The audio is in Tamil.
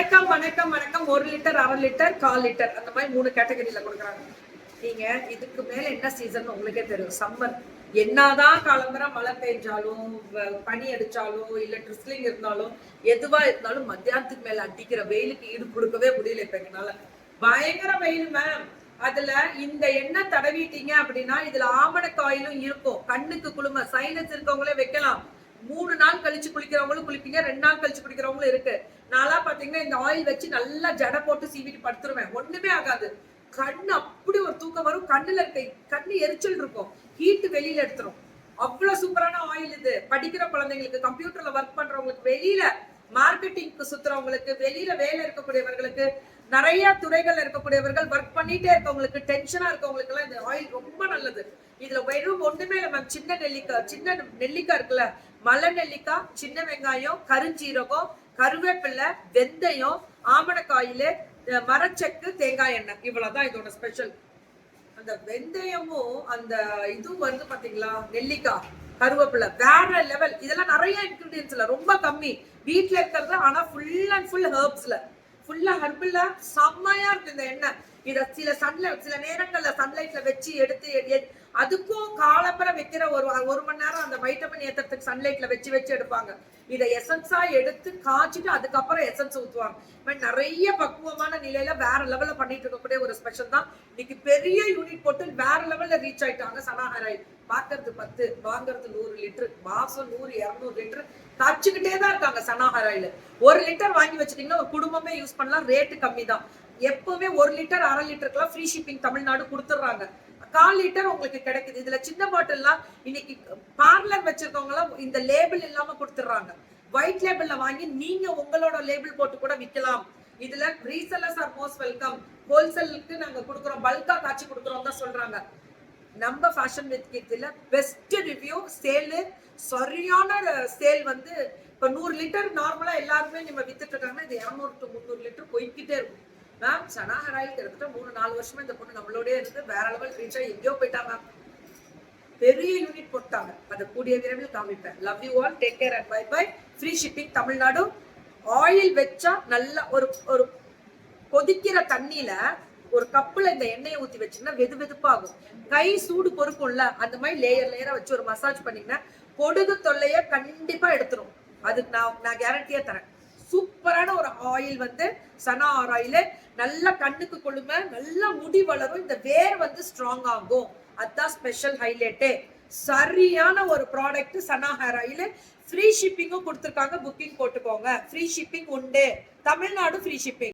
வணக்கம் வணக்கம் வணக்கம். ஒரு லிட்டர் அரை லிட்டர் கால் லிட்டர். அந்த மாதிரி மூணு கேட்டகரியில கொடுக்குறாங்க. நீங்க இதுக்கு மேல என்ன சீசன் உங்களுக்கே தெரியும். சம்மர் என்னதான் காலம்பரம் மழை பெஞ்சாலும் பனி அடிச்சாலும் இல்ல ட்ரிஸ்லிங் இருந்தாலும் எதுவா இருந்தாலும் மத்தியானத்துக்கு மேல அடிக்கிற வெயிலுக்கு ஈடு கொடுக்கவே முடியல இப்ப எங்கனால பயங்கர வெயில் மேம் அதுல இந்த எண்ணெய் தடவிட்டீங்க அப்படின்னா இதுல ஆமணக்காயிலும் இருக்கும். கண்ணுக்கு குளுமை. சைனஸ் இருக்கவங்களே வைக்கலாம். மூணு நாள் கழிச்சு குளிக்கிறவங்களும் குளிப்பீங்க ரெண்டு நாள் கழிச்சு குளிக்கிறவங்களும் இருக்கு. நான்லாம் பாத்தீங்கன்னா இந்த ஆயில் வச்சு நல்லா ஜடை போட்டு சீவிட்டு படுத்துருவேன். ஒண்ணுமே ஆகாது. கண்ணு அப்படி ஒரு தூக்கம் வரும். கண்ணுல இருக்க கண்ணு எரிச்சல் இருக்கும். ஹீட் வெளியில எடுத்துரும். அவ்வளவு சூப்பரான ஆயில் இது. படிக்கிற குழந்தைங்களுக்கு கம்ப்யூட்டர்ல ஒர்க் பண்றவங்களுக்கு வெளியில மார்க்கெட்டிங்க்கு சுத்துறவங்களுக்கு வெளியில வேலை இருக்கக்கூடியவர்களுக்கு நிறைய துறைகள் இருக்கக்கூடியவர்கள் ஒர்க் பண்ணிட்டே இருக்கவங்களுக்கு டென்ஷனா இருக்கவங்களுக்கு எல்லாம் இந்த ஆயில் ரொம்ப நல்லது. இதுல வெறும் ஒண்ணுமே நம்ம சின்ன நெல்லிக்காய் சின்ன நெல்லிக்காய் இருக்குல்ல மலை நெல்லிக்காய் சின்ன வெங்காயம் கருஞ்சீரகம் கருவேப்பிலை வெந்தயம் ஆமணக்காயிலு மரச்செக்கு தேங்காய் எண்ணெய். இவ்வளவுதான் இதோட ஸ்பெஷல் அந்த வெந்தயமும் அந்த இதுவும் வருது பாத்தீங்களா? நெல்லிக்காய் கருவேப்பிலை. வேற லெவல் இதெல்லாம் நிறைய இன்க்ரீடியன்ஸ்ல ரொம்ப கம்மி. வீட்டில் இருக்கிறது ஆனா ஃபுல் அண்ட் ஃபுல் ஹெர்ப்ஸ்ல ஃபுல்லா ஹெர்பில் செம்மையா இருக்கு இந்த எண்ணெய். இதை சில சன்ல சில நேரங்கள்ல சன்லைட்ல வச்சு எடுத்து அதுக்கும் காலம்பரம் வைக்கிற ஒரு ஒரு மணி நேரம் அந்த வைட்டமின் ஏத்தத்துக்கு சன்லைட்ல வச்சு வச்சு எடுப்பாங்க. இதை எசன்ஸா எடுத்து காய்ச்சிட்டு அதுக்கப்புறம் எசன்ஸ் ஊத்துவாங்க. மாதிரி நிறைய பக்குவமான நிலையில வேற லெவல்ல பண்ணிட்டு இருக்கக்கூடிய ஒரு ஸ்பெஷல் தான். இன்னைக்கு பெரிய யூனிட் போட்டு வேற லெவல்ல ரீச் ஆயிட்டாங்க சனாஹராய் பார்க்கறது பாக்குறது பத்து வாங்குறது நூறு லிட்டரு மாசம் நூறு இருநூறு லிட்டர். காய்ச்சிக்கிட்டே தான் இருக்காங்க சனா ஆயில் ஒரு லிட்டர் வாங்கி வச்சிட்டீங்கன்னா ஒரு குடும்பமே யூஸ் பண்ணலாம் ரேட்டு கம்மி தான். எப்பவுமே ஒரு லிட்டர் அரை லிட்டருக்குலாம் ஃப்ரீ ஷிப்பிங் தமிழ்நாடு கொடுத்துட்றாங்க. கால் லிட்டர் உங்களுக்கு கிடைக்குது. இதுல சின்ன பாட்டில்லாம் இன்னைக்கு பார்லர் வச்சிருக்கவங்க எல்லாம் இந்த லேபிள் இல்லாம கொடுத்துட்றாங்க. ஒயிட் லேபிள்ல வாங்கி நீங்க உங்களோட லேபிள் போட்டு கூட விக்கலாம். இதுல ரீசெல்லர்ஸ் ஆர் மோஸ்ட் வெல்கம் ஹோல்சேலுக்கு நாங்க கொடுக்குறோம். பல்கா காய்ச்சி கொடுக்குறோம் தான் சொல்றாங்க. நம்ம ஃபேஷன் வித் கிட்ல பெஸ்ட் ரிவ்யூ சேலு சரியான சேல் வந்து இப்போ நூறு லிட்டர் நார்மலாக எல்லாருமே நம்ம வித்துட்டு இருக்காங்கன்னா இது இரநூறு டு முந்நூறு லிட்டர் போய்கிட்டே இருக்கும். மேம் சனா ஆயில் கிட்டத்தட்ட மூணு நாலு வருஷமா இந்த பொண்ணு நம்மளோடய இருந்து வேற லெவல் ரீச் ஆகி எங்கேயோ போயிட்டா மேம் பெரிய யூனிட் போட்டாங்க. அதை கூடிய விரைவில் காமிப்பேன். Love you all take care and bye bye free shipping Tamil Nadu. Oil வச்சா நல்ல ஒரு ஒரு கொதிக்கிற தண்ணியில ஒரு கப்புல இந்த எண்ணெயை ஊத்தி வச்சீங்கன்னா வெது வெதுப்பாகும். கை சூடு பொறுக்கும்ல அந்த மாதிரி லேயர் லேயரா வச்சு ஒரு மசாஜ் பண்ணீங்கன்னா பொடுகு தொல்லைய கண்டிப்பா எடுத்துரும். அதுக்கு நான் நான் கேரண்டியா தரேன். சூப்பரான ஒரு ஆயில் வந்து சனா ஆயில் நல்லா கண்ணுக்கு கொழுமை நல்லா முடி வளரும் இந்த வேர் வந்து ஸ்ட்ராங் ஆகும். அதான் ஸ்பெஷல் ஹைலைட்டே சரியான ஒரு product Sana hair oil free ஷிப்பிங்கும் கொடுத்துருக்காங்க புக்கிங் போட்டுக்கோங்க. ஃப்ரீ ஷிப்பிங் உண்டு. Tamil Nadu free shipping